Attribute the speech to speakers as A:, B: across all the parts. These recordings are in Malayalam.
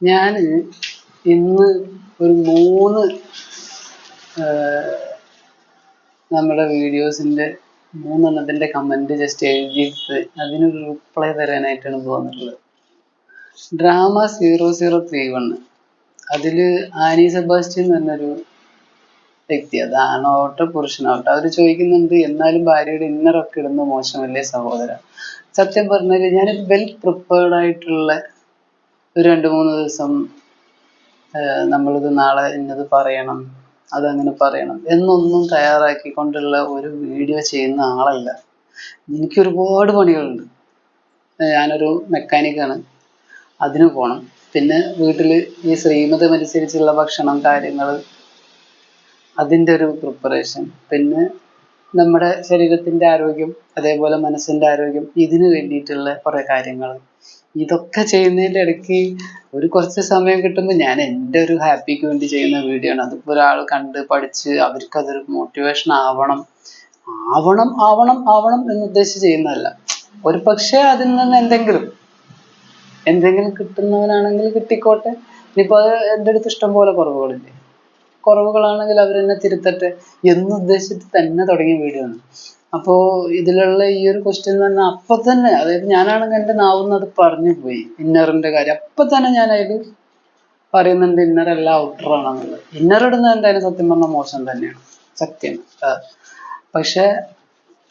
A: ഞാൻ ഇന്ന് ഒരു മൂന്ന് നമ്മുടെ വീഡിയോസിന്റെ മൂന്നെണ്ണത്തിന്റെ കമന്റ് ജസ്റ്റ് എഴുതിയിട്ട് അതിനൊരു റിപ്ലൈ തരാനായിട്ടാണ് പോകുന്നത് drama zero zero three one അതിൽ ആനി സെബാസ്റ്റ്യൻ എന്നൊരു വ്യക്തി അത് ആണാവട്ടെ പുരുഷനാവട്ടെ അവർ ചോദിക്കുന്നുണ്ട് എന്നാലും ഭാര്യയുടെ ഇന്നറൊക്കെ ഇടുന്ന മോശമല്ലേ സഹോദര സത്യം പറഞ്ഞാൽ ഞാൻ വെൽ പ്രിപ്പയർഡ് ആയിട്ടുള്ള ഒരു രണ്ട് മൂന്ന് ദിവസം നമ്മളിത് നാളെ ഇന്നത് പറയണം അതങ്ങനെ പറയണം എന്നൊന്നും തയ്യാറാക്കിക്കൊണ്ടുള്ള ഒരു വീഡിയോ ചെയ്യുന്ന ആളല്ല. എനിക്ക് ഒരുപാട് പണികളുണ്ട് ഞാനൊരു മെക്കാനിക്കാണ്. അതിന് പോകണം പിന്നെ വീട്ടിൽ ഈ ശ്രീമതം അനുസരിച്ചുള്ള ഭക്ഷണം കാര്യങ്ങൾ അതിന്റെ ഒരു പ്രിപ്പറേഷൻ. പിന്നെ നമ്മുടെ ശരീരത്തിന്റെ ആരോഗ്യം അതേപോലെ മനസ്സിന്റെ ആരോഗ്യം ഇതിന് വേണ്ടിയിട്ടുള്ള കുറേ കാര്യങ്ങൾ ഇതൊക്കെ ചെയ്യുന്നതിന്റെ ഇടയ്ക്ക് ഒരു കുറച്ച് സമയം കിട്ടുമ്പോൾ ഞാൻ എന്റെ ഒരു ഹാപ്പിക്ക് വേണ്ടി ചെയ്യുന്ന വീഡിയോ ആണ്. അതിപ്പോൾ ഒരാൾ കണ്ട് പഠിച്ച് അവർക്ക് അതൊരു മോട്ടിവേഷൻ ആവണം. ആവണം ആവണം ആവണം എന്ന് ഉദ്ദേശിച്ച് ചെയ്യുന്നതല്ല. ഒരു പക്ഷേ അതിൽ നിന്ന് എന്തെങ്കിലും എന്തെങ്കിലും കിട്ടുന്നവനാണെങ്കിൽ കിട്ടിക്കോട്ടെ. ഇനിയിപ്പോൾ അത് എന്റെ അടുത്ത് ഇഷ്ടം പോലെ കുറവുകളില്ലേ? കുറവുകളാണെങ്കിൽ അവരെന്നെ തിരുത്തട്ടെ എന്നുദ്ദേശിച്ചിട്ട് തന്നെ തുടങ്ങിയ വീഡിയോ ആണ്. അപ്പോ ഇതിലുള്ള ഈ ഒരു ക്വസ്റ്റ്യൻ എന്ന് പറഞ്ഞാൽ അപ്പൊ തന്നെ അതായത് ഞാനാണെങ്കിൽ എന്റെ നാവുന്ന അത് പറഞ്ഞു പോയി ഇന്നറിന്റെ കാര്യം. അപ്പൊ തന്നെ ഞാൻ അതിൽ പറയുന്നുണ്ട് ഇന്നർ അല്ല ഔട്ടർ ആണെന്നുള്ളത്. ഇന്നർ ഇടുന്നത് എന്തായാലും സത്യം പറഞ്ഞാൽ മോശം തന്നെയാണ്. സത്യം. പക്ഷെ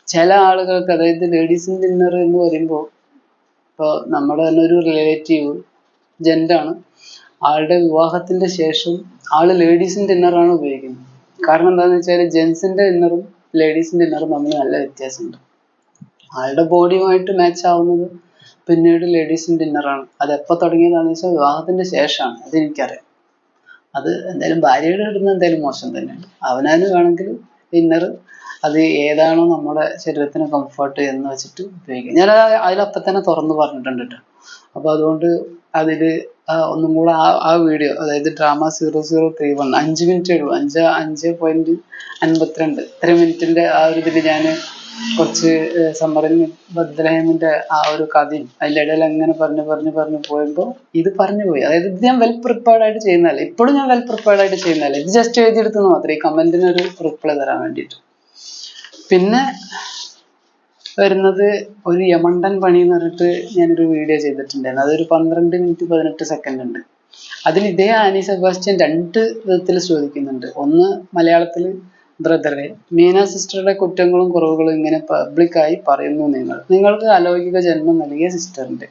A: ചില ആളുകൾക്ക് അതായത് ലേഡീസിന്റെ ഇന്നർ എന്ന് പറയുമ്പോൾ ഇപ്പോൾ നമ്മുടെ തന്നെ ഒരു റിലേറ്റീവ് ആണ്. ആളുടെ വിവാഹത്തിന്റെ ശേഷം ആൾ ലേഡീസിന്റെ ഇന്നറാണ് ഉപയോഗിക്കുന്നത്. കാരണം എന്താണെന്ന് വെച്ചാൽ ജെൻസിന്റെ ഇന്നറും ലേഡീസിന്റെ ഇന്നറും തമ്മിൽ നല്ല വ്യത്യാസമുണ്ട്. ആളുടെ ബോഡിയുമായിട്ട് മാച്ച് ആവുന്നത് പിന്നീട് ലേഡീസിന്റെ ഇന്നറാണ് അത് എപ്പോ തുടങ്ങിയതാണെന്ന് വെച്ചാൽ വിവാഹത്തിന്റെ ശേഷമാണ് അത് എനിക്കറിയാം അത് എന്തായാലും ഭാര്യയുടെ ഇടുന്നത് എന്തായാലും മോശം തന്നെയാണ്. അവനാന് വേണമെങ്കിൽ ഇന്നർ അത് ഏതാണോ നമ്മുടെ ശരീരത്തിന് കംഫർട്ട് എന്ന് വെച്ചിട്ട് ഉപയോഗിക്കുക ഞാൻ അതിലപ്പം തന്നെ തുറന്നു പറഞ്ഞിട്ടുണ്ട് കേട്ടോ അപ്പൊ അതുകൊണ്ട് അതിൽ ഒന്നും കൂടെ ആ ആ വീഡിയോ അതായത് drama zero zero three one അഞ്ച് മിനിറ്റേ ഉള്ളൂ. അഞ്ച് അഞ്ച് പോയിന്റ് അൻപത്തിരണ്ട്. ഇത്ര മിനിറ്റിന്റെ ആ ഒരു ഇതിൽ ഞാൻ കുറച്ച് സമ്മറിൽ ബദ്രഹേമിന്റെ ആ ഒരു കഥയും അതിലിടയിൽ അങ്ങനെ പറഞ്ഞു പറഞ്ഞു പറഞ്ഞു പോയപ്പോൾ ഇത് പറഞ്ഞു പോയി. അതായത് ഇത് ഞാൻ വെൽ പ്രിപ്പയർഡ് ആയിട്ട് ചെയ്യുന്നതല്ല. ഇപ്പോഴും ഞാൻ വെൽ പ്രിപ്പയർഡ് ആയിട്ട് ചെയ്യുന്നതല്ല. ഇത് ജസ്റ്റ് എഴുതിയെടുത്തെന്ന് മാത്രം. ഈ കമന്റിന് ഒരു റിപ്ലൈ തരാൻ വേണ്ടിയിട്ട്. പിന്നെ വരുന്നത് ഒരു യമണ്ടൻ പണി എന്ന് പറഞ്ഞിട്ട് ഞാനൊരു വീഡിയോ ചെയ്തിട്ടുണ്ടായിരുന്നു. അതൊരു പന്ത്രണ്ട് മിനിറ്റ് പതിനെട്ട് സെക്കൻഡ് ഉണ്ട്. അതിൽ ഇതേ ആനി സെബാസ്റ്റ്യൻ രണ്ട് വിധത്തിൽ ചോദിക്കുന്നുണ്ട്. ഒന്ന് മലയാളത്തിൽ ബ്രദറെ മീന സിസ്റ്ററുടെ കുറ്റങ്ങളും കുറവുകളും ഇങ്ങനെ പബ്ലിക്കായി പറയുന്നു നിങ്ങൾ. നിങ്ങൾക്ക് അലൗകിക ജന്മം നൽകിയ സിസ്റ്ററിന്റെ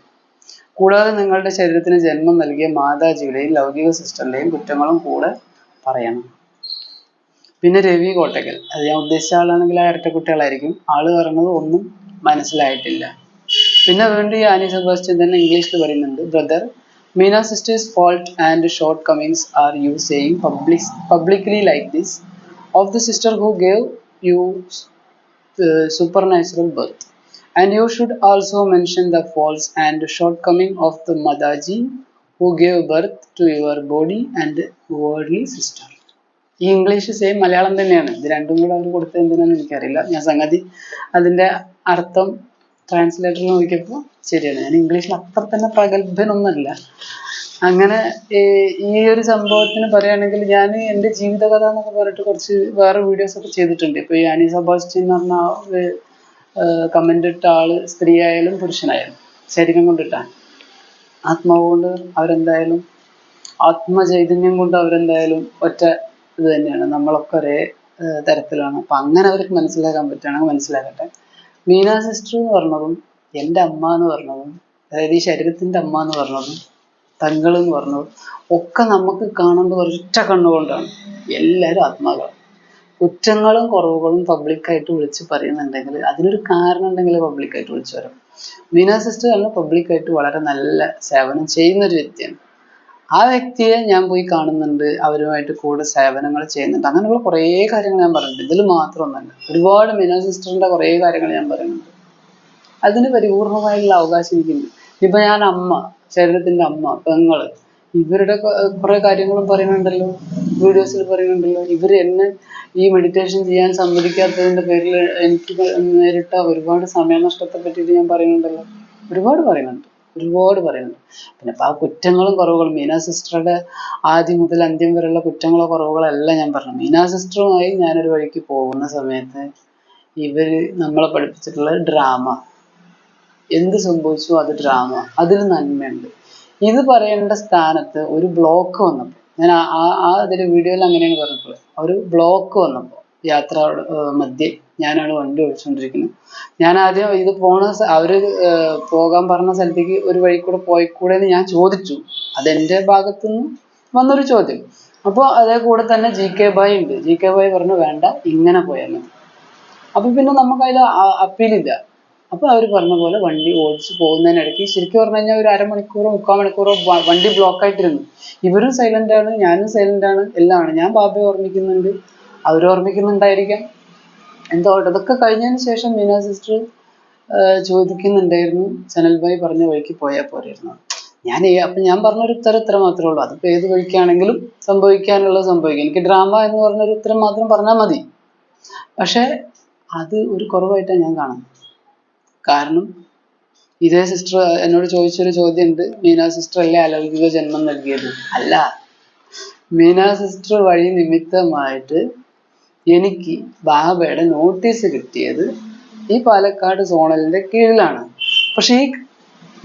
A: കൂടാതെ നിങ്ങളുടെ ശരീരത്തിന് ജന്മം നൽകിയ മാതാജിയുടെയും ലൗകിക സിസ്റ്ററിന്റെയും കുറ്റങ്ങളും കൂടെ പറയണം. പിന്നെ രവി കോട്ടക്കൽ. അത് ഞാൻ ഉദ്ദേശിച്ച ആളാണെങ്കിൽ ആ ഇരട്ടക്കുട്ടികളായിരിക്കും ആൾ പറഞ്ഞത് ഒന്നും മനസ്സിലായിട്ടില്ല. പിന്നെ വേണ്ടി ഈ ആനി സെബാസ്റ്റ്യൻ തന്നെ ഇംഗ്ലീഷിൽ പറയുന്നുണ്ട് brother Meena sister's fault and short comings are you saying public publicly like this of the sister who gave you super natural birth and you should also mention the faults and short coming of the mother who gave birth to your body and worldly sister ഈ ഇംഗ്ലീഷ് സെയിം മലയാളം തന്നെയാണ്. ഇത് രണ്ടും കൂടെ അവർ കൊടുത്തത് എന്തിനാന്ന് എനിക്കറിയില്ല. ഞാൻ സംഗതി അതിന്റെ അർത്ഥം ട്രാൻസ്ലേറ്ററിൽ നോക്കിയപ്പോൾ ശരിയാണ്. ഞാൻ ഇംഗ്ലീഷിൽ അത്ര തന്നെ പ്രഗത്ഭനൊന്നുമല്ല. അങ്ങനെ ഈ ഒരു സംഭവത്തിന് പറയുകയാണെങ്കിൽ ഞാൻ എന്റെ ജീവിതകഥ എന്നൊക്കെ പറഞ്ഞിട്ട് കുറച്ച് വേറെ വീഡിയോസ് ഒക്കെ ചെയ്തിട്ടുണ്ട്. ഇപ്പോൾ ഈ ആനി സെബാസ്റ്റ്യൻ എന്ന് പറഞ്ഞ ആ കമന്റ് ഇട്ട ആൾ സ്ത്രീ ആയാലും പുരുഷനായാലും ശരീരം കൊണ്ടിട്ടാണ്. ആത്മാവ് കൊണ്ട് അവരെന്തായാലും ആത്മചൈതന്യം കൊണ്ട് അവരെന്തായാലും ഒറ്റ ഇത് തന്നെയാണ്. നമ്മളൊക്കെ ഒരേ തരത്തിലാണ്. അപ്പൊ അങ്ങനെ അവർക്ക് മനസ്സിലാക്കാൻ പറ്റുകയാണെങ്കിൽ മനസ്സിലാക്കട്ടെ. മീന സിസ്റ്റർ എന്ന് പറഞ്ഞതും എന്റെ അമ്മ എന്ന് പറഞ്ഞതും അതായത് ഈ ശരീരത്തിന്റെ അമ്മ എന്ന് പറഞ്ഞതും തങ്ങൾ എന്ന് പറഞ്ഞതും ഒക്കെ നമുക്ക് കാണേണ്ട ഒരൊറ്റ കണ്ണുകൊണ്ടാണ് എല്ലാവരും ആത്മാക്കളാണ്. കുറ്റങ്ങളും കുറവുകളും പബ്ലിക്കായിട്ട് വിളിച്ച് പറയുന്നുണ്ടെങ്കിൽ അതിനൊരു കാരണം ഉണ്ടെങ്കിൽ പബ്ലിക്കായിട്ട് വിളിച്ചു വരും. മീന സിസ്റ്റർ തന്നെ പബ്ലിക്കായിട്ട് വളരെ നല്ല സേവനം ചെയ്യുന്ന ഒരു വ്യക്തിയാണ്. ആ വ്യക്തിയെ ഞാൻ പോയി കാണുന്നുണ്ട്. അവരുമായിട്ട് കൂടെ സേവനങ്ങൾ ചെയ്യുന്നുണ്ട്. അങ്ങനെയുള്ള കുറേ കാര്യങ്ങൾ ഞാൻ പറയുന്നുണ്ട്. ഇതിൽ മാത്രമൊന്നല്ല ഒരുപാട് മിനോ സിസ്റ്ററിന്റെ കുറേ കാര്യങ്ങൾ ഞാൻ പറയുന്നുണ്ട്. അതിന് പരിപൂർണമായുള്ള അവകാശം എനിക്കുണ്ട്. ഇപ്പൊ ഞാൻ അമ്മ ശരീരത്തിന്റെ അമ്മ പെങ്ങൾ ഇവരുടെ കുറെ കാര്യങ്ങളും പറയുന്നുണ്ടല്ലോ. വീഡിയോസിൽ പറയുന്നുണ്ടല്ലോ. ഇവർ എന്നെ ഈ മെഡിറ്റേഷൻ ചെയ്യാൻ സമ്മതിക്കാത്തതിന്റെ പേരിൽ എനിക്ക് നേരിട്ട ഒരുപാട് സമയനഷ്ടത്തെ പറ്റിയിട്ട് ഞാൻ പറയുന്നുണ്ടല്ലോ. ഒരുപാട് പറയുന്നുണ്ട്. ഒരുപാട് പറയുന്നുണ്ട്. പിന്നെ ആ കുറ്റങ്ങളും കുറവുകളും മീന സിസ്റ്ററുടെ ആദ്യം മുതൽ അന്ത്യം വരെയുള്ള കുറ്റങ്ങളോ കുറവുകളല്ല ഞാൻ പറഞ്ഞു. മീന സിസ്റ്ററുമായി ഞാനൊരു വഴിക്ക് പോകുന്ന സമയത്ത് ഇവർ നമ്മളെ പഠിപ്പിച്ചിട്ടുള്ള ഡ്രാമ. എന്ത് സംഭവിച്ചു അത് ഡ്രാമ. അതിൽ നന്മയുണ്ട്. ഇത് പറയേണ്ട സ്ഥാനത്ത് ഒരു ബ്ലോക്ക് വന്നപ്പോൾ ഞാൻ ആ- ആ ആ അതിൽ വീഡിയോയിൽ അങ്ങനെയാണ് പറഞ്ഞിട്ടുള്ളത്. ഒരു ബ്ലോക്ക് വന്നപ്പോൾ യാത്ര മധ്യേ ഞാനാണ് വണ്ടി ഓടിച്ചുകൊണ്ടിരിക്കുന്നത് ഞാൻ ആദ്യം ഇത് പോണ അവർ പോകാൻ പറഞ്ഞ സ്ഥലത്തേക്ക് ഒരു വഴി കൂടെ പോയിക്കൂടെ എന്ന് ഞാൻ ചോദിച്ചു. അതെന്റെ ഭാഗത്തുനിന്ന് വന്നൊരു ചോദ്യം. അപ്പോൾ അതേ കൂടെ തന്നെ ജി കെ ബായ് ഉണ്ട്. ജി കെ ബായ് പറഞ്ഞു വേണ്ട ഇങ്ങനെ പോയാൽ മതി. അപ്പൊ പിന്നെ നമുക്ക് അതിൽ അപ്പീലില്ല. അപ്പൊ അവർ പറഞ്ഞ പോലെ വണ്ടി ഓടിച്ച് പോകുന്നതിനിടയ്ക്ക് ശരിക്കും പറഞ്ഞു കഴിഞ്ഞാൽ ഒരു അരമണിക്കൂറോ മുക്കാൽ മണിക്കൂറോ വണ്ടി ബ്ലോക്ക് ആയിട്ടിരുന്നു. ഇവരും സൈലന്റ് ആണ് ഞാനും സൈലന്റ് ആണ് എല്ലാം ആണ് ഞാൻ ബാബയെ ഓർമ്മിക്കുന്നുണ്ട്. അവർ ഓർമ്മിക്കുന്നുണ്ടായിരിക്കാം എന്തോ. ഇതൊക്കെ കഴിഞ്ഞതിന് ശേഷം മീന സിസ്റ്റർ ചോദിക്കുന്നുണ്ടായിരുന്നു. സനൽ ഭായി പറഞ്ഞ വഴിക്ക് പോയാൽ പോരായിരുന്നു ഞാൻ അപ്പം ഞാൻ പറഞ്ഞൊരു ഉത്തരം ഇത്ര മാത്രമേ ഉള്ളൂ. അതിപ്പോൾ ഏത് വഴിക്കാണെങ്കിലും സംഭവിക്കാനുള്ള സംഭവിക്കും. എനിക്ക് ഡ്രാമ എന്ന് പറഞ്ഞൊരു ഉത്തരം മാത്രം പറഞ്ഞാൽ മതി. പക്ഷേ അത് ഒരു കുറവായിട്ടാണ് ഞാൻ കാണുന്നത്. കാരണം ഇതേ സിസ്റ്റർ എന്നോട് ചോദിച്ചൊരു ചോദ്യം ഉണ്ട് മീന സിസ്റ്റർ അല്ലേ അലൗകിക ജന്മം നൽകിയത്? അല്ല. മീന സിസ്റ്റർ വഴി നിമിത്തമായിട്ട് എനിക്ക് ബാബയുടെ നോട്ടീസ് കിട്ടിയത് ഈ പാലക്കാട് സോണലിന്റെ കീഴിലാണ്. പക്ഷെ ഈ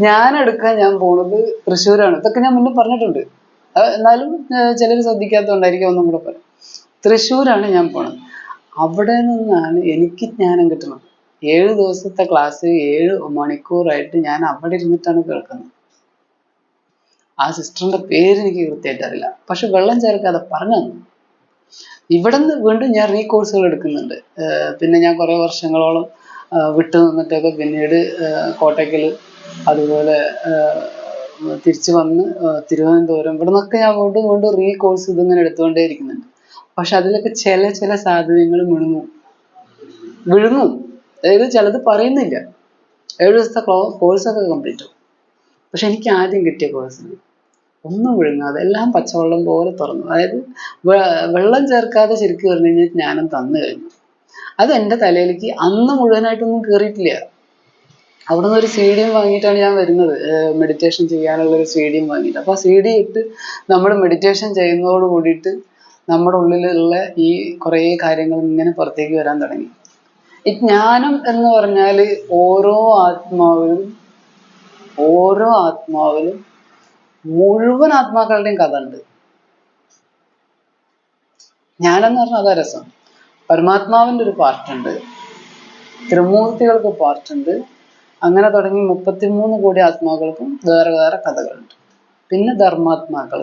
A: ഞാൻ എടുക്കാൻ ഞാൻ പോണത് തൃശ്ശൂരാണ്. ഇതൊക്കെ ഞാൻ മുന്നേ പറഞ്ഞിട്ടുണ്ട്. എന്നാലും ചിലർ ശ്രദ്ധിക്കാത്തതുകൊണ്ടായിരിക്കും ഒന്നും കൂടെ പറയാം. തൃശ്ശൂരാണ് ഞാൻ പോണത്. അവിടെ നിന്നാണ് എനിക്ക് ജ്ഞാനം കിട്ടുന്നത്. ഏഴ് ദിവസത്തെ ക്ലാസ് ഏഴ് മണിക്കൂറായിട്ട് ഞാൻ അവിടെ ഇരുന്നിട്ടാണ് കേൾക്കുന്നത്. ആ സിസ്റ്ററിന്റെ പേര് എനിക്ക് കൃത്യമായിട്ട് അറിയില്ല. പക്ഷെ വെള്ളം ചേർക്കാതെ പറഞ്ഞു തന്നു. ഇവിടെ നിന്ന് വീണ്ടും ഞാൻ റീ കോഴ്സുകൾ എടുക്കുന്നുണ്ട് പിന്നെ ഞാൻ കുറേ വർഷങ്ങളോളം വിട്ടു നിന്നിട്ടൊക്കെ പിന്നീട് കോട്ടയ്ക്കൽ അതുപോലെ തിരിച്ചു വന്ന് തിരുവനന്തപുരം ഇവിടെ നിന്നൊക്കെ ഞാൻ വീണ്ടും വീണ്ടും റീ കോഴ്സ് ഇതിങ്ങനെ എടുത്തുകൊണ്ടേ ഇരിക്കുന്നുണ്ട്. പക്ഷെ അതിലൊക്കെ ചില ചില സാധ്യതകൾ വിഴുങ്ങും വിഴുങ്ങും അതായത് ചിലത് പറയുന്നില്ല. ഏഴ് ദിവസത്തെ കോഴ്സൊക്കെ കംപ്ലീറ്റ് ആവും. പക്ഷെ എനിക്ക് ആദ്യം കിട്ടിയ കോഴ്സിൽ ഒന്നും വിഴുങ്ങാതെ എല്ലാം പച്ചവെള്ളം പോലെ തുറന്നു. അതായത് വെള്ളം ചേർക്കാതെ ശരിക്കും പറഞ്ഞു കഴിഞ്ഞാൽ ജ്ഞാനം തന്നു കഴിഞ്ഞു. അത് എന്റെ തലയിലേക്ക് അന്ന് മുഴുവനായിട്ടൊന്നും കയറിയിട്ടില്ല നിന്ന് ഒരു സി ഡിയും വാങ്ങിയിട്ടാണ് ഞാൻ വരുന്നത്. മെഡിറ്റേഷൻ ചെയ്യാനുള്ള ഒരു സി ഡിയും വാങ്ങിയിട്ട്. അപ്പോൾ ആ സി ഡി ഇട്ട് നമ്മൾ മെഡിറ്റേഷൻ ചെയ്യുന്നതോട് കൂടിയിട്ട് നമ്മുടെ ഉള്ളിലുള്ള ഈ കുറേ കാര്യങ്ങൾ ഇങ്ങനെ പുറത്തേക്ക് വരാൻ തുടങ്ങി. ഈ ജ്ഞാനം എന്ന് പറഞ്ഞാൽ ഓരോ ആത്മാവിലും ഓരോ ആത്മാവിലും മുഴുവൻ ആത്മാക്കളുടെയും കഥ ഉണ്ട്. ജ്ഞാനം എന്ന് പറഞ്ഞാൽ അതാ രസം. പരമാത്മാവിന്റെ ഒരു പാർട്ടുണ്ട് ത്രിമൂർത്തികൾക്ക് പാർട്ടുണ്ട് അങ്ങനെ തുടങ്ങി മുപ്പത്തിമൂന്ന് കോടി ആത്മാക്കൾക്കും വേറെ വേറെ കഥകളുണ്ട്. പിന്നെ ധർമാത്മാക്കൾ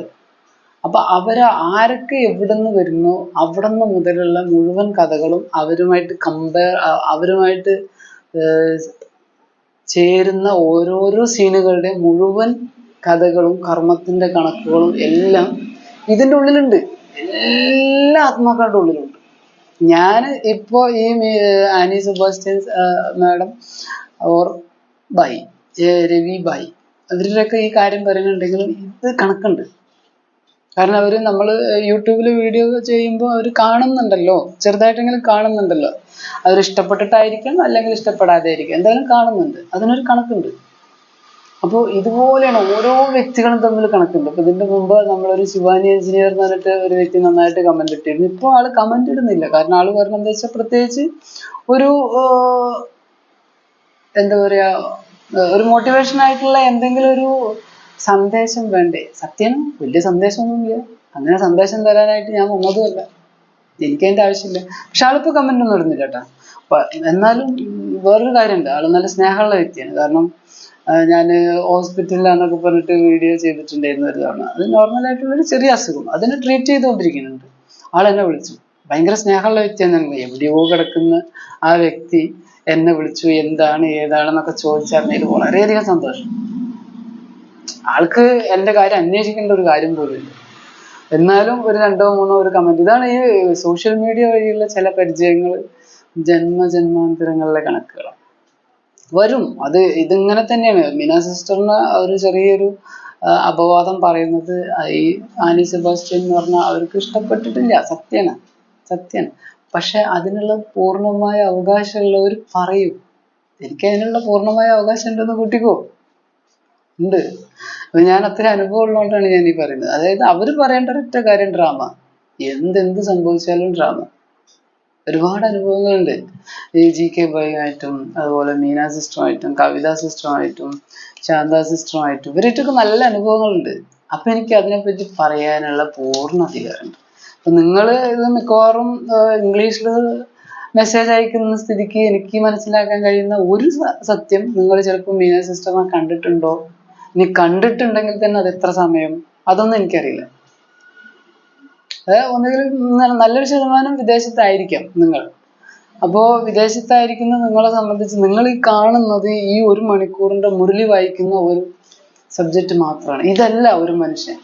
A: അപ്പൊ അവർ ആരൊക്കെ എവിടുന്ന് വരുന്നു അവിടുന്ന് മുതലുള്ള മുഴുവൻ കഥകളും അവരുമായിട്ട് കമ്പയർ അവരുമായിട്ട് ചേരുന്ന ഓരോരോ സീനുകളുടെ മുഴുവൻ കഥകളും കർമ്മത്തിന്റെ കണക്കുകളും എല്ലാം ഇതിന്റെ ഉള്ളിലുണ്ട്. എല്ലാ ആത്മാക്കളുടെ ഉള്ളിലുണ്ട്. ഞാൻ ഇപ്പോ ഈ ആനി സെബാസ്റ്റ്യൻ മാഡം ഓർ ബായി രവി ബായി അവരുടെയൊക്കെ ഈ കാര്യം പറയുന്നുണ്ടെങ്കിലും ഇത് കണക്കുണ്ട്. കാരണം അവർ നമ്മൾ യൂട്യൂബിൽ വീഡിയോ ചെയ്യുമ്പോൾ അവർ കാണുന്നുണ്ടല്ലോ. ചെറുതായിട്ടെങ്കിലും കാണുന്നുണ്ടല്ലോ. അവർ ഇഷ്ടപ്പെട്ടിട്ടായിരിക്കും അല്ലെങ്കിൽ ഇഷ്ടപ്പെടാതെ ആയിരിക്കും എന്തായാലും കാണുന്നുണ്ട്. അതിനൊരു കണക്കുണ്ട്. അപ്പോൾ ഇതുപോലെയാണ് ഓരോ വ്യക്തികളും തമ്മിൽ കണക്കുണ്ട്. അപ്പൊ ഇതിന്റെ മുമ്പ് നമ്മളൊരു ശിവാനി എഞ്ചിനീയർ എന്ന് പറഞ്ഞിട്ട് ഒരു വ്യക്തി നന്നായിട്ട് കമന്റ് ഇട്ടിരുന്നു. ഇപ്പോൾ ആൾ കമന്റ് ഇടുന്നില്ല. കാരണം ആൾ പറഞ്ഞത് എന്താ വെച്ചാൽ പ്രത്യേകിച്ച് ഒരു എന്താ പറയാ ഒരു മോട്ടിവേഷൻ ആയിട്ടുള്ള എന്തെങ്കിലും ഒരു സന്ദേശം വേണ്ടേ? സത്യം വലിയ സന്ദേശമൊന്നുമില്ല. അങ്ങനെ സന്ദേശം തരാനായിട്ട് ഞാൻ വന്നതുമല്ല. എനിക്ക് അതിന്റെ ആവശ്യമില്ല. പക്ഷെ ആളിപ്പോ കമന്റ് ഒന്നും ഇടുന്നില്ല കേട്ടോ. എന്നാലും വേറൊരു കാര്യമുണ്ട്. ആൾ നല്ല സ്നേഹമുള്ള വ്യക്തിയാണ്. കാരണം ഞാൻ ഹോസ്പിറ്റലിലാന്നൊക്കെ പറഞ്ഞിട്ട് വീഡിയോ ചെയ്തിട്ടുണ്ടായിരുന്നു ഒരു തവണ. അത് ഒരു ചെറിയ അസുഖം. അതിനെ ട്രീറ്റ് ചെയ്തുകൊണ്ടിരിക്കുന്നുണ്ട് ആൾ എന്നെ വിളിച്ചു. ഭയങ്കര സ്നേഹമുള്ള വ്യക്തിയാണ് എവിടെയോ കിടക്കുന്ന ആ വ്യക്തി എന്നെ വിളിച്ചു. എന്താണ് ഏതാണെന്നൊക്കെ ചോദിച്ചറിഞ്ഞതിൽ വളരെയധികം സന്തോഷം. ആൾക്ക് എന്റെ കാര്യം അന്വേഷിക്കേണ്ട ഒരു കാര്യം പോലും ഇല്ല. എന്നാലും ഒരു രണ്ടോ മൂന്നോ ഒരു കമന്റ് ഇതാണ് ഈ സോഷ്യൽ മീഡിയ വഴിയുള്ള ചില പരിചയങ്ങൾ ജന്മജന്മാന്തരങ്ങളിലെ കണക്കുകൾ വരും. അത് ഇതിങ്ങനെ തന്നെയാണ്. മീന സിസ്റ്ററിന് ഒരു ചെറിയൊരു അപവാദം പറയുന്നത് ഈ ആനി സെബാസ്റ്റ്യൻ എന്ന് പറഞ്ഞാൽ അവർക്ക് ഇഷ്ടപ്പെട്ടിട്ടില്ല. സത്യാണ്. സത്യാണ്. പക്ഷെ അതിനുള്ള പൂർണമായ അവകാശമുള്ളവർ പറയും. എനിക്ക് അതിനുള്ള പൂർണമായ അവകാശം ഉണ്ടെന്ന് കൂട്ടിക്കോ. ഉണ്ട്. അപ്പൊ ഞാൻ അത്ര അനുഭവം ഉള്ളതുകൊണ്ടാണ് ഞാൻ ഈ പറയുന്നത്. അതായത് അവർ പറയേണ്ട ഒരൊറ്റ കാര്യം ഡ്രാമ. എന്തെന്ത് സംഭവിച്ചാലും ഡ്രാമ. ഒരുപാട് അനുഭവങ്ങളുണ്ട്. ഈ ജി കെ ആയിട്ടും അതുപോലെ മീന സിസ്റ്ററുമായിട്ടും കവിത സിസ്റ്ററുമായിട്ടും ശാന്ത സിസ്റ്ററുമായിട്ടും ഇവരായിട്ടൊക്കെ നല്ല അനുഭവങ്ങളുണ്ട്. അപ്പൊ എനിക്ക് അതിനെപ്പറ്റി പറയാനുള്ള പൂർണ അധികാരമുണ്ട്. അപ്പൊ നിങ്ങൾ ഇത് മിക്കവാറും ഇംഗ്ലീഷിൽ മെസ്സേജ് അയക്കുന്ന സ്ഥിതിക്ക് എനിക്ക് മനസ്സിലാക്കാൻ കഴിയുന്ന ഒരു സത്യം നിങ്ങൾ ചിലപ്പോൾ മീന സിസ്റ്ററിനെ കണ്ടിട്ടുണ്ടോ? ഇനി കണ്ടിട്ടുണ്ടെങ്കിൽ തന്നെ അത് എത്ര സമയം? അതൊന്നും എനിക്കറിയില്ല. ഒന്നുകിൽ നല്ലൊരു ശതമാനം വിദേശത്തായിരിക്കാം നിങ്ങൾ. അപ്പോ വിദേശത്തായിരിക്കുന്ന നിങ്ങളെ സംബന്ധിച്ച് നിങ്ങൾ ഈ കാണുന്നത് ഈ ഒരു മണിക്കൂറിന്റെ മുരളി വായിക്കുന്ന ഒരു സബ്ജക്റ്റ് മാത്രമാണ് ഇതല്ല ഒരു മനുഷ്യൻ.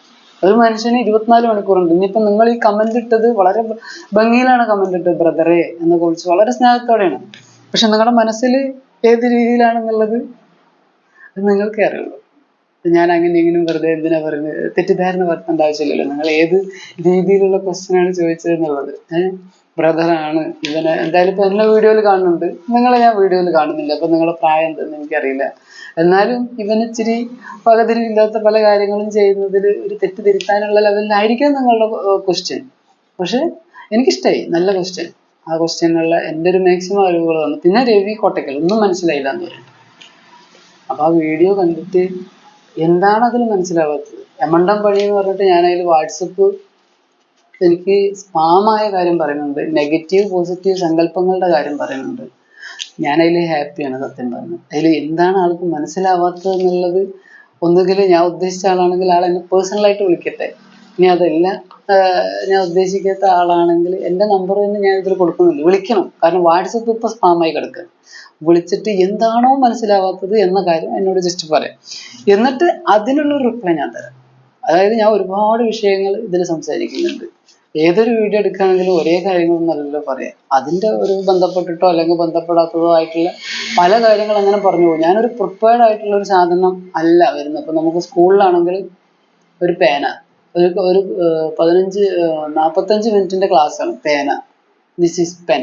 A: ഒരു മനുഷ്യന് ഇരുപത്തിനാല് മണിക്കൂറുണ്ട്. ഇനിയിപ്പോ നിങ്ങൾ ഈ കമന്റ് ഇട്ടത് വളരെ ഭംഗിയിലാണ് കമന്റ് ഇട്ടത് ബ്രദറെ എന്നൊക്കെ കുറിച്ച് വളരെ സ്നേഹത്തോടെയാണ്. പക്ഷെ നിങ്ങളുടെ മനസ്സിൽ ഏത് രീതിയിലാണെന്നുള്ളത് നിങ്ങൾക്കേ അറിയുള്ളൂ. ഞാൻ അങ്ങനെ ഇങ്ങനെ വെറുതെ എന്തിനാ പറയുന്നത് തെറ്റിദ്ധാരണ വരുത്തേണ്ട ആവശ്യമില്ലല്ലോ. നിങ്ങൾ ഏത് രീതിയിലുള്ള ക്വസ്റ്റ്യൻ ആണ് ചോദിച്ചതെന്നുള്ളത് ബ്രദറാണ് ഇവനെ എന്തായാലും ഇപ്പൊ എന്നെ വീഡിയോയിൽ കാണുന്നുണ്ട്. നിങ്ങളെ ഞാൻ വീഡിയോയിൽ കാണുന്നില്ല. അപ്പൊ നിങ്ങളെ പ്രായം എന്തെന്ന് എനിക്കറിയില്ല. എന്നാലും ഇവന് ഇച്ചിരി പകതിരില്ലാത്ത പല കാര്യങ്ങളും ചെയ്യുന്നതിൽ ഒരു തെറ്റ് തിരുത്താനുള്ള ലെവലിലായിരിക്കാം നിങ്ങളുടെ ക്വസ്റ്റ്യൻ പക്ഷെ എനിക്കിഷ്ടായി. നല്ല ക്വസ്റ്റ്യൻ ആ ക്വസ്റ്റ്യനുള്ള എന്റെ ഒരു മാക്സിമം അറിവുകൾ തന്നു പിന്നെ രവി കോട്ടക്കൽ. ഒന്നും മനസ്സിലായില്ല എന്ന് പറയും അപ്പൊ ആ വീഡിയോ കണ്ടിട്ട് എന്താണ് അതിൽ മനസ്സിലാവാത്തത്? എമണ്ടം പണി എന്ന് പറഞ്ഞിട്ട് ഞാൻ അതിൽ വാട്സപ്പ് എനിക്ക് സ്പാമായ കാര്യം പറയുന്നുണ്ട്. നെഗറ്റീവ് പോസിറ്റീവ് സങ്കല്പങ്ങളുടെ കാര്യം പറയുന്നുണ്ട്. ഞാൻ അതിൽ ഹാപ്പിയാണ് സത്യം പറഞ്ഞത് അതിൽ എന്താണ് ആൾക്ക് മനസ്സിലാവാത്തത് എന്നുള്ളത് ഒന്നുകിൽ ഞാൻ ഉദ്ദേശിച്ച ആളാണെങ്കിൽ ആൾ എന്നെ പേഴ്സണലായിട്ട് വിളിക്കട്ടെ. ഇനി അതല്ല. ഞാൻ ഉദ്ദേശിക്കാത്ത ആളാണെങ്കിൽ എന്റെ നമ്പർ തന്നെ ഞാൻ ഇതിൽ കൊടുക്കുന്നില്ല. വിളിക്കണം. കാരണം വാട്സപ്പ് ഇപ്പൊ സ്പാമായി കിടക്കുക വിളിച്ചിട്ട് എന്താണോ മനസ്സിലാവാത്തത് എന്ന കാര്യം എന്നോട് ജസ്റ്റ് പറയാം. എന്നിട്ട് അതിനുള്ള റിപ്ലൈ ഞാൻ തരാം. അതായത് ഞാൻ ഒരുപാട് വിഷയങ്ങൾ ഇതിൽ സംസാരിക്കുന്നുണ്ട്. ഏതൊരു വീഡിയോ എടുക്കുകയാണെങ്കിലും ഒരേ കാര്യങ്ങളൊന്നല്ലല്ലോ പറയാം. അതിന്റെ ഒരു ബന്ധപ്പെട്ടിട്ടോ അല്ലെങ്കിൽ ബന്ധപ്പെടാത്തതോ ആയിട്ടുള്ള പല കാര്യങ്ങൾ അങ്ങനെ പറഞ്ഞു പോകും. ഞാനൊരു പ്രിപ്പയർഡ് ആയിട്ടുള്ള ഒരു സാധനം അല്ല വരുന്നത്. അപ്പം നമുക്ക് സ്കൂളിലാണെങ്കിൽ ഒരു പേന. ഒരു ഒരു പതിനഞ്ച് ഏർ നാപ്പത്തഞ്ച് മിനിറ്റിന്റെ ആണ് പേന. This is pen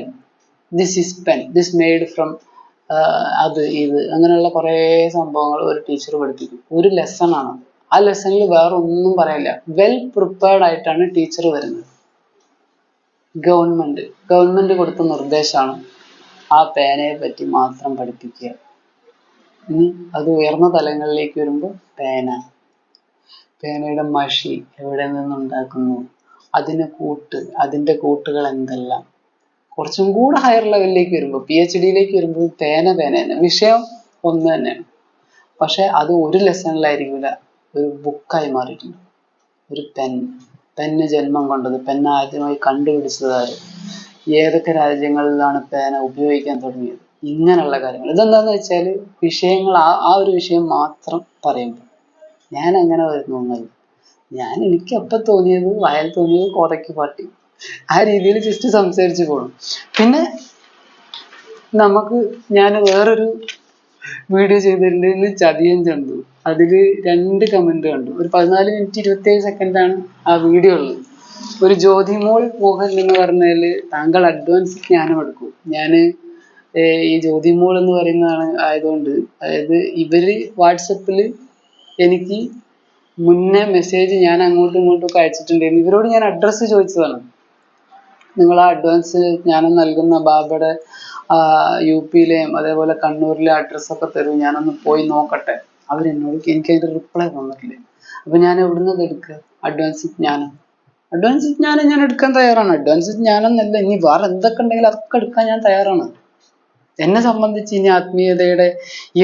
A: this is pen this made from അത് ഇത്. അങ്ങനെയുള്ള കുറേ സംഭവങ്ങൾ ഒരു ടീച്ചർ പഠിപ്പിക്കും. ഒരു ലെസൺ ആണ് ആ ലെസണിൽ വേറെ ഒന്നും പറയില്ല. വെൽ പ്രിപ്പയർഡ് ആയിട്ടാണ് ടീച്ചർ വരുന്നത്. ഗവൺമെന്റ്. ഗവൺമെന്റ് കൊടുത്ത നിർദ്ദേശമാണ് ആ പേനയെ പറ്റി മാത്രം പഠിപ്പിക്കുക. ഇനി അത് ഉയർന്ന തലങ്ങളിലേക്ക് വരുമ്പോൾ പേന. പേനയുടെ മഷി എവിടെ നിന്നുണ്ടാക്കുന്നു? അതിന് കൂട്ട് അതിന്റെ കൂട്ടുകൾ എന്തെല്ലാം? കുറച്ചും കൂടെ ഹയർ ലെവലിലേക്ക് വരുമ്പോൾ പി എച്ച് ഡിയിലേക്ക് വരുമ്പോൾ പേന പേന തന്നെ വിഷയം ഒന്ന് തന്നെയാണ്. പക്ഷെ അത് ഒരു ലെസണിലായിരിക്കില്ല ഒരു ബുക്കായി മാറിയിട്ടുണ്ട്. ഒരു പെൻ പെന്ന് ജന്മം കൊണ്ടത്. പെൻ ആദ്യമായി കണ്ടുപിടിച്ചത് ആര് ഏതൊക്കെ രാജ്യങ്ങളിലാണ് പേന ഉപയോഗിക്കാൻ തുടങ്ങിയത്? ഇങ്ങനെയുള്ള കാര്യങ്ങൾ. ഇതെന്താന്ന് വെച്ചാൽ വിഷയങ്ങൾ ആ ആ ഒരു വിഷയം മാത്രം പറയുമ്പോൾ. ഞാൻ അങ്ങനെ വരുന്നു ഞാൻ എനിക്ക് അപ്പൊ തോന്നിയത് വയൽ തോന്നിയത് കോതയ്ക്ക് പാട്ടി. ആ രീതിയിൽ ജസ്റ്റ് സംസാരിച്ചു പോകണം പിന്നെ നമുക്ക് ഞാൻ വേറൊരു വീഡിയോ ചെയ്തിട്ടുണ്ട് ചതിയൻ ചന്തു. അതിൽ രണ്ട് കമന്റ് കണ്ടു. ഒരു പതിനാല് മിനിറ്റ് ഇരുപത്തേഴ് സെക്കൻഡ് ആണ് ആ വീഡിയോ ഉള്ളത്. ഒരു ജ്യോതിമോൾ മോഹൻ എന്ന് പറഞ്ഞാൽ താങ്കൾ അഡ്വാൻസ് ജ്ഞാനം എടുക്കൂ. ഞാൻ ഈ ജ്യോതിമോൾ എന്ന് പറയുന്നതാണ് ആയതുകൊണ്ട് അതായത് ഇവർ വാട്സപ്പിൽ എനിക്ക് മുന്നേ മെസ്സേജ് ഞാൻ അങ്ങോട്ടും ഇങ്ങോട്ടും ഒക്കെ അയച്ചിട്ടുണ്ടായിരുന്നു. ഇവരോട് ഞാൻ അഡ്രസ്സ് ചോദിച്ചതാണ്. നിങ്ങൾ ആ അഡ്വാൻസ് ഞാൻ നൽകുന്ന ബാബയുടെ യു പിയിലെയും അതേപോലെ കണ്ണൂരിലെ അഡ്രസ്സ് ഒക്കെ തരൂ. ഞാനൊന്ന് പോയി നോക്കട്ടെ. അവരെന്നോട് എനിക്ക് അതിന്റെ റിപ്ലൈ തന്നിട്ടില്ല അപ്പൊ ഞാൻ എവിടുന്ന് എടുക്കുക? അഡ്വാൻസ് ജ്ഞാനം അഡ്വാൻസ് ജ്ഞാനം ഞാൻ എടുക്കാൻ തയ്യാറാണ്. അഡ്വാൻസ് ജ്ഞാനം എന്നല്ല ഇനി വേറെ എന്തൊക്കെ ഉണ്ടെങ്കിലും അതൊക്കെ എടുക്കാൻ ഞാൻ തയ്യാറാണ്. എന്നെ സംബന്ധിച്ച് ഇനി ആത്മീയതയുടെ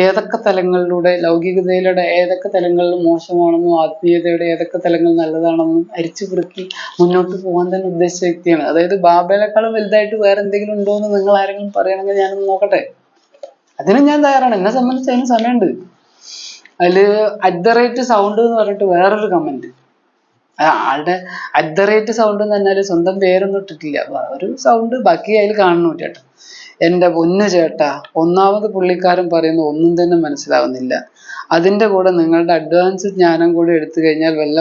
A: ഏതൊക്കെ തലങ്ങളിലൂടെ ലൗകികതയിലൂടെ ഏതൊക്കെ തലങ്ങളിൽ മോശമാണെന്നും ആത്മീയതയുടെ ഏതൊക്കെ തലങ്ങൾ നല്ലതാണെന്നും അരിച്ചു പെറുക്കി മുന്നോട്ട് പോകാൻ തന്നെ ഉദ്ദേശിച്ച വ്യക്തിയാണ്. അതായത് ബാബയിലേക്കാളും വലുതായിട്ട് വേറെ എന്തെങ്കിലും ഉണ്ടോ എന്ന് നിങ്ങൾ ആരെങ്കിലും പറയണമെങ്കിൽ ഞാനൊന്ന് നോക്കട്ടെ. അതിനും ഞാൻ തയ്യാറാണ്. എന്നെ സംബന്ധിച്ച് അതിന് സമയമുണ്ട്. അതിൽ അറ്റ് ദ റേറ്റ് സൗണ്ട് എന്ന് പറഞ്ഞിട്ട് വേറൊരു കമന്റ് ആളുടെ അറ്റ് ദ റേറ്റ് സൗണ്ട് എന്ന് പറഞ്ഞാൽ സ്വന്തം പേരൊന്നും ഇട്ടിട്ടില്ല. ഒരു സൗണ്ട് ബാക്കി അതിൽ കാണണു ചേട്ടാ എന്റെ പൊന്നു ചേട്ടാ ഒന്നാമത് പുള്ളിക്കാരൻ പറയുന്ന ഒന്നും തന്നെ മനസ്സിലാവുന്നില്ല. അതിന്റെ കൂടെ നിങ്ങളുടെ അഡ്വാൻസ് ജ്ഞാനം കൂടി എടുത്തു കഴിഞ്ഞാൽ വല്ല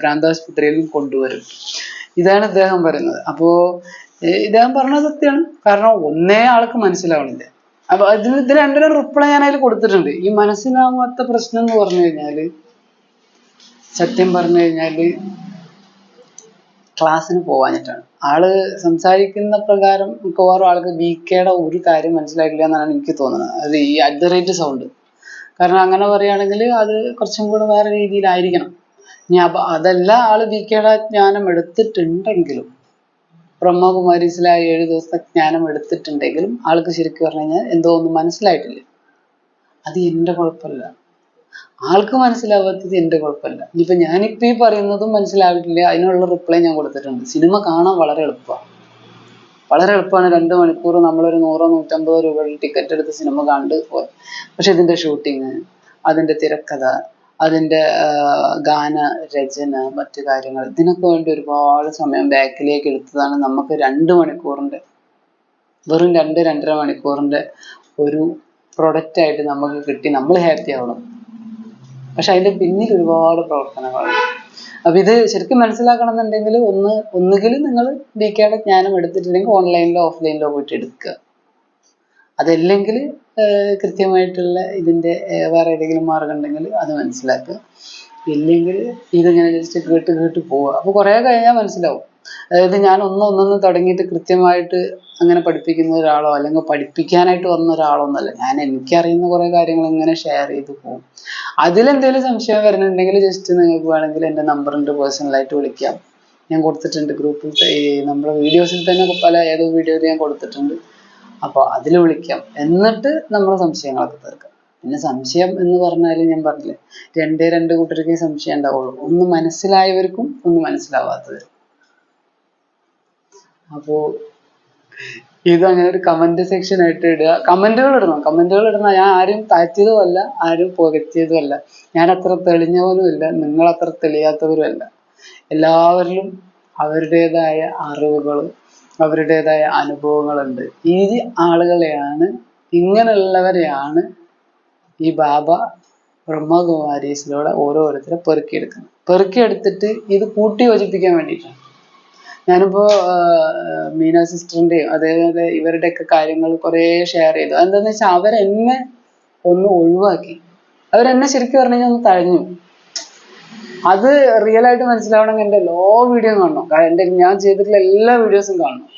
A: പ്രാന്താശുപത്രിയിലും കൊണ്ടുവരും. ഇതാണ് ഇദ്ദേഹം പറയുന്നത്. അപ്പോ ഏർ ഇദ്ദേഹം പറഞ്ഞത് സത്യമാണ്. കാരണം ഒന്നേ ആൾക്ക് മനസ്സിലാവണില്ല. അപ്പൊ ഇതിന് ഇത് രണ്ടിനും റിപ്ലൈ ഞാൻ അതിൽ കൊടുത്തിട്ടുണ്ട്. ഈ മനസ്സിലാവാത്ത പ്രശ്നം എന്ന് പറഞ്ഞു കഴിഞ്ഞാൽ സത്യം പറഞ്ഞു കഴിഞ്ഞാൽ ക്ലാസ്സിന് പോവാഞ്ഞിട്ടാണ്. ആൾ സംസാരിക്കുന്ന പ്രകാരം മിക്കവാറും ആൾക്ക് ബി കെയുടെ ഒരു കാര്യം മനസ്സിലായിട്ടില്ല എന്നാണ് എനിക്ക് തോന്നുന്നത്. അത് ഈ അറ്റ് ദ റേറ്റ് സൗണ്ട് കാരണം അങ്ങനെ പറയുകയാണെങ്കിൽ അത് കുറച്ചും കൂടെ വേറെ രീതിയിലായിരിക്കണം. ഇനി അപ്പൊ അതല്ല ആൾ ബി കെയുടെ ജ്ഞാനം എടുത്തിട്ടുണ്ടെങ്കിലും ബ്രഹ്മകുമാരീസിലെ ഏഴു ഏഴ് ദിവസത്തെ ജ്ഞാനം എടുത്തിട്ടുണ്ടെങ്കിലും ആൾക്ക് ശരിക്കും പറഞ്ഞു കഴിഞ്ഞാൽ എന്തോ ഒന്നും മനസ്സിലായിട്ടില്ല. അത് എന്റെ കുഴപ്പമല്ല. ആൾക്ക് മനസ്സിലാവാത്തത് എന്റെ കുഴപ്പമല്ല. ഇനിയിപ്പോ ഞാനിപ്പോൾ ഈ പറയുന്നതും മനസ്സിലാവിട്ടില്ല അതിനുള്ള റിപ്ലൈ ഞാൻ കൊടുത്തിട്ടുണ്ട്. സിനിമ കാണാൻ വളരെ എളുപ്പമാണ് വളരെ എളുപ്പമാണ് രണ്ട് മണിക്കൂർ നമ്മളൊരു നൂറോ നൂറ്റമ്പതോ രൂപയുടെ ടിക്കറ്റ് എടുത്ത് സിനിമ കണ്ട് പോയി പക്ഷെ ഇതിന്റെ ഷൂട്ടിങ് അതിന്റെ തിരക്കഥ അതിന്റെ ആഹ് ഗാന രചന മറ്റു കാര്യങ്ങൾ ഇതിനൊക്കെ വേണ്ടി ഒരുപാട് സമയം ബാക്കിലേക്ക് എടുത്തതാണ് നമുക്ക് രണ്ട് മണിക്കൂറിന്റെ വെറും രണ്ട് രണ്ടര മണിക്കൂറിന്റെ ഒരു പ്രൊഡക്റ്റായിട്ട് നമുക്ക് കിട്ടി. നമ്മൾ ഹാപ്പി ആവണം. പക്ഷെ അതിന്റെ പിന്നിൽ ഒരുപാട് പ്രവർത്തനങ്ങളുണ്ട് അപ്പൊ ഇത് ശരിക്കും മനസ്സിലാക്കണം എന്നുണ്ടെങ്കിൽ ഒന്ന് ഒന്നുകിൽ നിങ്ങൾ ഡി കെയുടെ ജ്ഞാനം എടുത്തിട്ടുണ്ടെങ്കിൽ ഓൺലൈനിലോ ഓഫ്ലൈനിലോ പോയിട്ട് എടുക്കുക. അതല്ലെങ്കിൽ കൃത്യമായിട്ടുള്ള ഇതിന്റെ വേറെ ഏതെങ്കിലും മാർഗം ഉണ്ടെങ്കിൽ അത് മനസ്സിലാക്കുക. ഇല്ലെങ്കിൽ ഇതിങ്ങനെ ജസ്റ്റ് കേട്ട് കേട്ട് പോവുക. അപ്പൊ കുറെ കഴിഞ്ഞാൽ മനസ്സിലാവും. അതായത് ഞാൻ ഒന്ന് ഒന്നൊന്ന് തുടങ്ങിയിട്ട് കൃത്യമായിട്ട് അങ്ങനെ പഠിപ്പിക്കുന്ന ഒരാളോ അല്ലെങ്കിൽ പഠിപ്പിക്കാനായിട്ട് വന്ന ഒരാളോ ഒന്നല്ല ഞാൻ എനിക്കറിയുന്ന കുറേ കാര്യങ്ങൾ ഇങ്ങനെ ഷെയർ ചെയ്ത് പോകും. അതിലെന്തെങ്കിലും സംശയം വരുന്നുണ്ടെങ്കിൽ ജസ്റ്റ് നിങ്ങൾക്ക് വേണമെങ്കിൽ എന്റെ ഉണ്ട് പേഴ്സണലായിട്ട് വിളിക്കാം. ഞാൻ കൊടുത്തിട്ടുണ്ട് ഗ്രൂപ്പിൽ നമ്മുടെ വീഡിയോസിൽ തന്നെ പല ഏതോ വീഡിയോയിൽ ഞാൻ കൊടുത്തിട്ടുണ്ട്. അപ്പോൾ അതിൽ വിളിക്കാം. എന്നിട്ട് നമ്മുടെ സംശയങ്ങളൊക്കെ തീർക്കാം. പിന്നെ സംശയം എന്ന് പറഞ്ഞാൽ ഞാൻ പറഞ്ഞില്ലേ രണ്ടേ രണ്ട് കൂട്ടർക്കേ സംശയം ഉണ്ടാവുള്ളൂ. ഒന്ന് മനസ്സിലായവർക്കും ഒന്ന് മനസ്സിലാവാത്തവരും അപ്പോ ഇത് അങ്ങനെ ഒരു കമന്റ് സെക്ഷൻ ആയിട്ട് ഇടുക. കമന്റുകൾ ഇടണം. കമന്റുകൾ ഇടണം ഞാൻ ആരും താഴ്ത്തിയതും അല്ല ആരും പുകഴ്ത്തിയതും അല്ല. ഞാൻ അത്ര തെളിഞ്ഞവനും അല്ല നിങ്ങൾ അത്ര തെളിയാത്തവരും അല്ല. എല്ലാവരിലും അവരുടേതായ അറിവുകൾ അവരുടേതായ അനുഭവങ്ങളുണ്ട്. ഈ ആളുകളെയാണ് ഇങ്ങനെയുള്ളവരെയാണ് ഈ ബാബ ബ്രഹ്മകുമാരീസിലൂടെ ഓരോരുത്തരെ പെറുക്കിയെടുക്കുന്നത്. പെറുക്കിയെടുത്തിട്ട് ഇത് കൂട്ടി യോജിപ്പിക്കാൻ വേണ്ടിയിട്ടാണ്. ഞാനിപ്പോ ആഹ് മീന സിസ്റ്ററിന്റെയും അതേപോലെ ഇവരുടെയൊക്കെ കാര്യങ്ങൾ കുറേ ഷെയർ ചെയ്തു. അതെന്താന്ന് വെച്ചാൽ അവരെന്നെ ഒന്ന് ഒഴിവാക്കി. അവരെന്നെ ശരിക്കും പറഞ്ഞു ഒന്ന് തഴഞ്ഞു. അത് റിയൽ ആയിട്ട് മനസ്സിലാവണമെങ്കിൽ എന്റെ ലോ വീഡിയോ കാണണം. കാരണം എന്റെ ഞാൻ ചെയ്തിട്ടുള്ള എല്ലാ വീഡിയോസും കാണണം.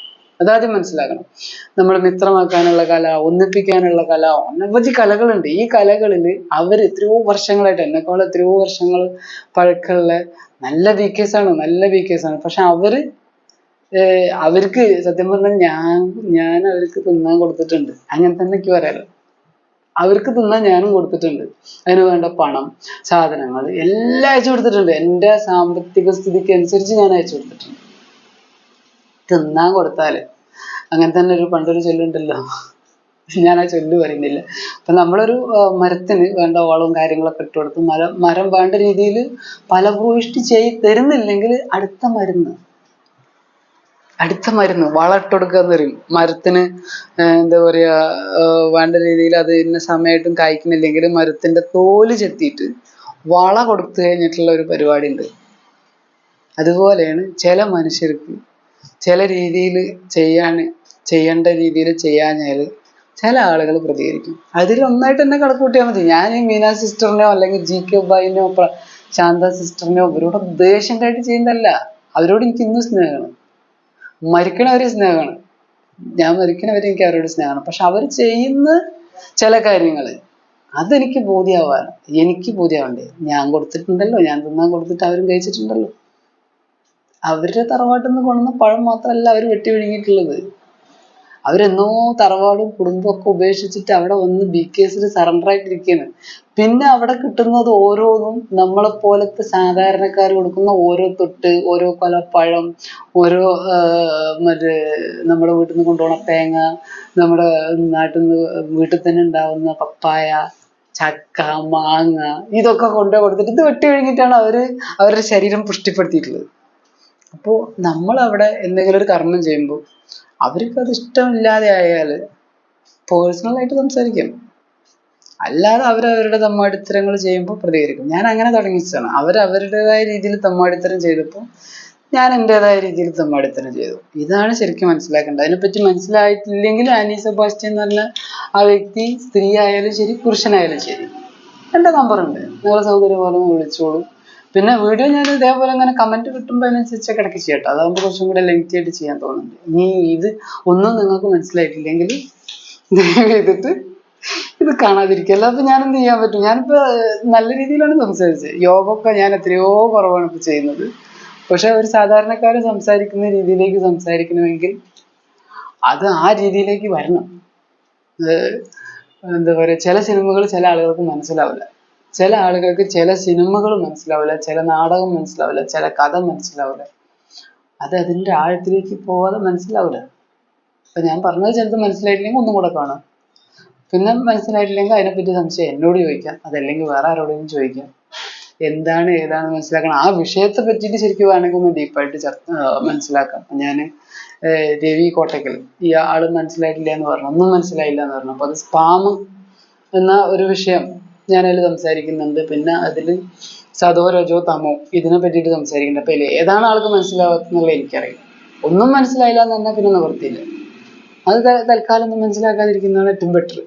A: അതാദ്യം മനസ്സിലാക്കണം. നമ്മൾ മിത്രമാക്കാനുള്ള കല ഒന്നിപ്പിക്കാനുള്ള കല അനവധി കലകളുണ്ട്. ഈ കലകളിൽ അവർ എത്രയോ വർഷങ്ങളായിട്ട് എന്നെക്കാളും എത്രയോ വർഷങ്ങൾ പഴക്കമുള്ള നല്ല ബി ആണ് നല്ല ബി ആണ്. പക്ഷെ അവർ അവർക്ക് സത്യം പറഞ്ഞാൽ ഞാൻ ഞാൻ അവർക്ക് തിന്നാൻ കൊടുത്തിട്ടുണ്ട്. അങ്ങനെ തന്നെ എനിക്ക് പറയാലോ. അവർക്ക് തിന്നാൻ ഞാനും കൊടുത്തിട്ടുണ്ട്. അതിന് വേണ്ട പണം സാധനങ്ങൾ എല്ലാം അയച്ചു കൊടുത്തിട്ടുണ്ട്. എന്റെ സാമ്പത്തിക സ്ഥിതിക്ക് അനുസരിച്ച് ഞാൻ അയച്ചു കൊടുത്തിട്ടുണ്ട്. തിന്നാൻ കൊടുത്താൽ അങ്ങനെ തന്നെ ഒരു പണ്ടൊരു ചൊല്ലുണ്ടല്ലോ. ഞാൻ ആ ചൊല്ല് പറയുന്നില്ല. അപ്പൊ നമ്മളൊരു മരത്തിന് വേണ്ട ഓളവും കാര്യങ്ങളൊക്കെ ഇട്ട് കൊടുത്ത് മരം മരം വേണ്ട രീതിയിൽ ഫലഭൂയിഷ്ടി ചെയ്ത് തരുന്നില്ലെങ്കിൽ അടുത്ത മരുന്ന്. അടുത്ത മരുന്ന് വളം ഇട്ട് കൊടുക്കുക എന്ന് പറയും. മരത്തിന് എന്താ പറയാ വേണ്ട രീതിയിൽ അത് ഇന്ന സമയമായിട്ടും കായ്ക്കുന്നില്ലെങ്കിൽ മരത്തിന്റെ തോൽ ചെത്തിയിട്ട് വള കൊടുത്തു കഴിഞ്ഞിട്ടുള്ള ഒരു പരിപാടി ഉണ്ട് അതുപോലെയാണ് ചില മനുഷ്യർക്ക് ചില രീതിയിൽ ചെയ്യാൻ ചെയ്യേണ്ട രീതിയിൽ ചെയ്യാഞ്ഞാൽ ചില ആളുകൾ പ്രതികരിക്കും. അതിൽ ഒന്നായിട്ട് തന്നെ കണക്കൂട്ടിയാൽ മതി. ഞാൻ ഈ മീന സിസ്റ്ററിനെയോ അല്ലെങ്കിൽ ജി കെ ഉബായിനെയോ ശാന്ത സിസ്റ്ററിനെയോ ഉദ്ദേശം കേട്ട് ചെയ്യുന്നതല്ല. അവരോട് എനിക്ക് ഇന്നും സ്നേഹമാണ്. മരിക്കണവരെ സ്നേഹമാണ്. ഞാൻ മരിക്കണവരെ എനിക്ക് അവരോട് സ്നേഹമാണ്. പക്ഷെ അവർ ചെയ്യുന്ന ചില കാര്യങ്ങൾ അതെനിക്ക് ബോധ്യമാവാൻ എനിക്ക് ബോധ്യമാവണ്ടേ ഞാൻ കൊടുത്തിട്ടുണ്ടല്ലോ ഞാൻ തിന്നാൻ കൊടുത്തിട്ട് അവരും കഴിച്ചിട്ടുണ്ടല്ലോ. അവരുടെ തറവാട്ടിൽ നിന്ന് കൊണ്ടുവന്ന പഴം മാത്രമല്ല അവർ വെട്ടി വിഴുങ്ങിയിട്ടുള്ളത്. അവരെന്നോ തറവാടും കുടുംബവും ഒക്കെ ഉപേക്ഷിച്ചിട്ട് അവിടെ വന്ന് ബി കേസിൽ സറണ്ടർ ആയിട്ടിരിക്കുകയാണ് പിന്നെ അവിടെ കിട്ടുന്നത് ഓരോന്നും നമ്മളെ പോലത്തെ സാധാരണക്കാർ കൊടുക്കുന്ന ഓരോ തൊട്ട് ഓരോ കൊലപ്പഴം ഓരോ മറ്റേ നമ്മുടെ വീട്ടിൽ നിന്ന് കൊണ്ടുപോണ തേങ്ങ നമ്മുടെ നാട്ടിൽ നിന്ന് വീട്ടിൽ തന്നെ ഉണ്ടാവുന്ന പപ്പായ ചക്ക മാങ്ങ ഇതൊക്കെ കൊണ്ടുപോയി കൊടുത്തിട്ട് ഇത് വെട്ടി കഴിഞ്ഞിട്ടാണ് അവർ അവരുടെ ശരീരം പുഷ്ടിപ്പെടുത്തിയിട്ടുള്ളത്. അപ്പോ നമ്മൾ അവിടെ എന്തെങ്കിലും ഒരു കർമ്മം ചെയ്യുമ്പോൾ അവർക്ക് അത് ഇഷ്ടമില്ലാതെ പേഴ്സണൽ ആയിട്ട് സംസാരിക്കാം. അല്ലാതെ അവർ അവരുടെ തമ്മാടിത്തരങ്ങൾ ചെയ്യുമ്പോൾ പ്രതികരിക്കും. ഞാൻ അങ്ങനെ തുടങ്ങിച്ചതാണ്. അവർ അവരുടേതായ രീതിയിൽ തമ്മാടിത്തരം ചെയ്തപ്പോൾ ഞാൻ എന്റെതായ രീതിയിൽ തമ്മാടിത്തരം ചെയ്തു. ഇതാണ് ശരിക്കും മനസ്സിലാക്കേണ്ടത്. അതിനെപ്പറ്റി മനസ്സിലായിട്ടില്ലെങ്കിൽ ആനി സെബാസ്റ്റ്യൻ എന്ന് പറഞ്ഞ ആ വ്യക്തി സ്ത്രീ ആയാലും ശരി പുരുഷനായാലും ശരി. എന്റെ നമ്പറുണ്ട്. നിങ്ങളെ സൗകര്യം പോലെ വിളിച്ചോളൂ. പിന്നെ വീഡിയോ ഞാൻ ഇതേപോലെ അങ്ങനെ കമന്റ് കിട്ടുമ്പോൾ അതിനനുസരിച്ചൊക്കെ ഇടയ്ക്ക് ചെയ്യട്ടോ അതാകുമ്പോൾ കുറച്ചും കൂടെ ലെങ്തി ആയിട്ട് ചെയ്യാൻ തോന്നുന്നുണ്ട്. ഇനി ഇത് ഒന്നും നിങ്ങൾക്ക് മനസ്സിലായിട്ടില്ലെങ്കിൽ ദയവ് ചെയ്തിട്ട് ഇത് കാണാതിരിക്കല്ല അപ്പൊ ഞാൻ എന്ത് ചെയ്യാൻ പറ്റും? ഞാനിപ്പോ നല്ല രീതിയിലാണ് സംസാരിച്ചത്. യോഗ ഒക്കെ ഞാൻ എത്രയോ കുറവാണ് ഇപ്പൊ ചെയ്യുന്നത്. പക്ഷെ ഒരു സാധാരണക്കാരൻ സംസാരിക്കുന്ന രീതിയിലേക്ക് സംസാരിക്കണമെങ്കിൽ അത് ആ രീതിയിലേക്ക് വരണം. എന്താ പറയാ ചില സിനിമകൾ ചില ആളുകൾക്ക് മനസ്സിലാവില്ല. ചില ആളുകൾക്ക് ചില സിനിമകൾ മനസ്സിലാവില്ല ചില നാടകം മനസ്സിലാവില്ല ചില കഥ മനസ്സിലാവില്ല. അത് അതിന്റെ ആഴത്തിലേക്ക് പോവാതെ മനസ്സിലാവില്ല. അപ്പൊ ഞാൻ പറഞ്ഞത് ചിലത് മനസ്സിലായിട്ടില്ലെങ്കിൽ ഒന്നും കൂടെ കാണാം. പിന്നെ മനസ്സിലായിട്ടില്ലെങ്കിൽ അതിനെപ്പറ്റി സംശയം. എന്നോട് ചോദിക്കാം. അതല്ലെങ്കിൽ വേറെ ആരോടെങ്കിലും ചോദിക്കാം. എന്താണ് ഏതാണ് മനസ്സിലാക്കണം? ആ വിഷയത്തെ പറ്റിയിട്ട് ശരിക്കും വേണമെങ്കിൽ ഒന്ന് ഡീപ്പായിട്ട് ചർച്ച മനസ്സിലാക്കാം. ഞാൻ രവി കോട്ടയ്ക്കൽ ഈ ആൾ മനസ്സിലായിട്ടില്ല എന്ന് പറഞ്ഞു. ഒന്നും മനസ്സിലായില്ല എന്ന് പറഞ്ഞു. അപ്പൊ അത് സ്പാം എന്ന ഒരു വിഷയം ഞാൻ അതിൽ സംസാരിക്കുന്നുണ്ട്. പിന്നെ അതിൽ സതോ രജോ തമോ ഇതിനെ പറ്റിയിട്ട് സംസാരിക്കുന്നുണ്ട്. അപ്പൊ ഏതാണ് ആൾക്ക് മനസ്സിലാവാത്തുള്ളത് എനിക്കറിയാം ഒന്നും മനസ്സിലായില്ല എന്ന് പറഞ്ഞാൽ പിന്നെ നിവൃത്തിയില്ല അത് തൽക്കാലം ഒന്നും മനസ്സിലാക്കാതിരിക്കുന്നതാണ് ഏറ്റവും ബെറ്റർ